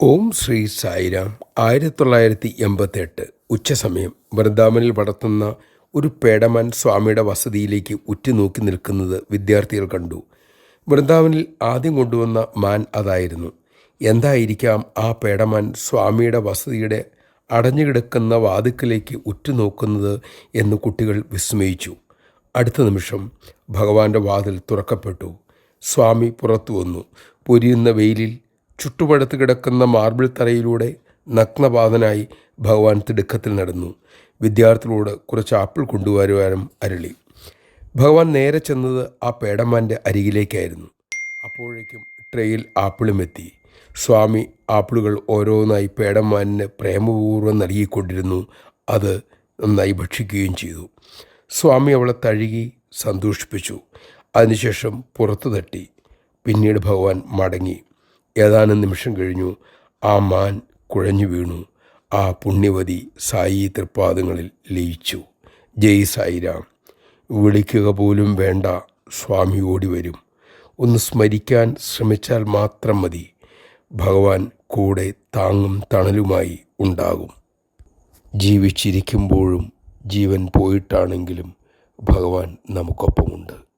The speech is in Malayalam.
ഓം ശ്രീ സായിരാം. ആയിരത്തി തൊള്ളായിരത്തി എൺപത്തെട്ട് ഉച്ചസമയം വൃന്ദാവനിൽ വളർത്തുന്ന ഒരു പേടമൻ സ്വാമിയുടെ വസതിയിലേക്ക് ഉറ്റുനോക്കി നിൽക്കുന്നത് വിദ്യാർത്ഥികൾ കണ്ടു. വൃന്ദാവനിൽ ആദ്യം കൊണ്ടുവന്ന മാൻ അതായിരുന്നു. എന്തായിരിക്കാം ആ പേടമൻ സ്വാമിയുടെ വസതിയുടെ അടഞ്ഞുകിടക്കുന്ന വാതുക്കലേക്ക് ഉറ്റുനോക്കുന്നത് എന്ന് കുട്ടികൾ വിസ്മയിച്ചു. അടുത്ത നിമിഷം ഭഗവാന്റെ വാതിൽ തുറക്കപ്പെട്ടു. സ്വാമി പുറത്തു വന്നു. പൊരിയുന്ന വെയിലിൽ ചുട്ടുപഴുത്ത് കിടക്കുന്ന മാർബിൾ തറയിലൂടെ നഗ്നപാതനായി ഭഗവാൻ തിടുക്കത്തിൽ നടന്നു. വിദ്യാർത്ഥികളോട് കുറച്ച് ആപ്പിൾ കൊണ്ടുവരുവാനും അരളി. ഭഗവാൻ നേരെ ചെന്നത് ആ പേടമാന്റെ അരികിലേക്കായിരുന്നു. അപ്പോഴേക്കും ട്രെയിൽ ആപ്പിളും എത്തി. സ്വാമി ആപ്പിളുകൾ ഓരോന്നായി പേടമാനിന് പ്രേമപൂർവം നൽകിക്കൊണ്ടിരുന്നു. അത് നന്നായി ഭക്ഷിക്കുകയും ചെയ്തു. സ്വാമി അവളെ തഴുകി സന്തോഷിപ്പിച്ചു. അതിനുശേഷം പുറത്തു തട്ടി. പിന്നീട് ഭഗവാൻ മടങ്ങി. ഏതാനും നിമിഷം കഴിഞ്ഞു ആ മാൻ കുഴഞ്ഞു വീണു. ആ പുണ്യവതി സായി തൃപ്പാദങ്ങളിൽ ലയിച്ചു. ജയ് സായിരാം. വിളിക്കുക പോലും വേണ്ട സ്വാമി ഓടി വരും ഒന്ന് സ്മരിക്കാൻ ശ്രമിച്ചാൽ മാത്രം മതി. ഭഗവാൻ കൂടെ താങ്ങും തണലുമായി ഉണ്ടാകും. ജീവിച്ചിരിക്കുമ്പോഴും ജീവൻ പോയിട്ടാണെങ്കിലും ഭഗവാൻ നമുക്കൊപ്പമുണ്ട്.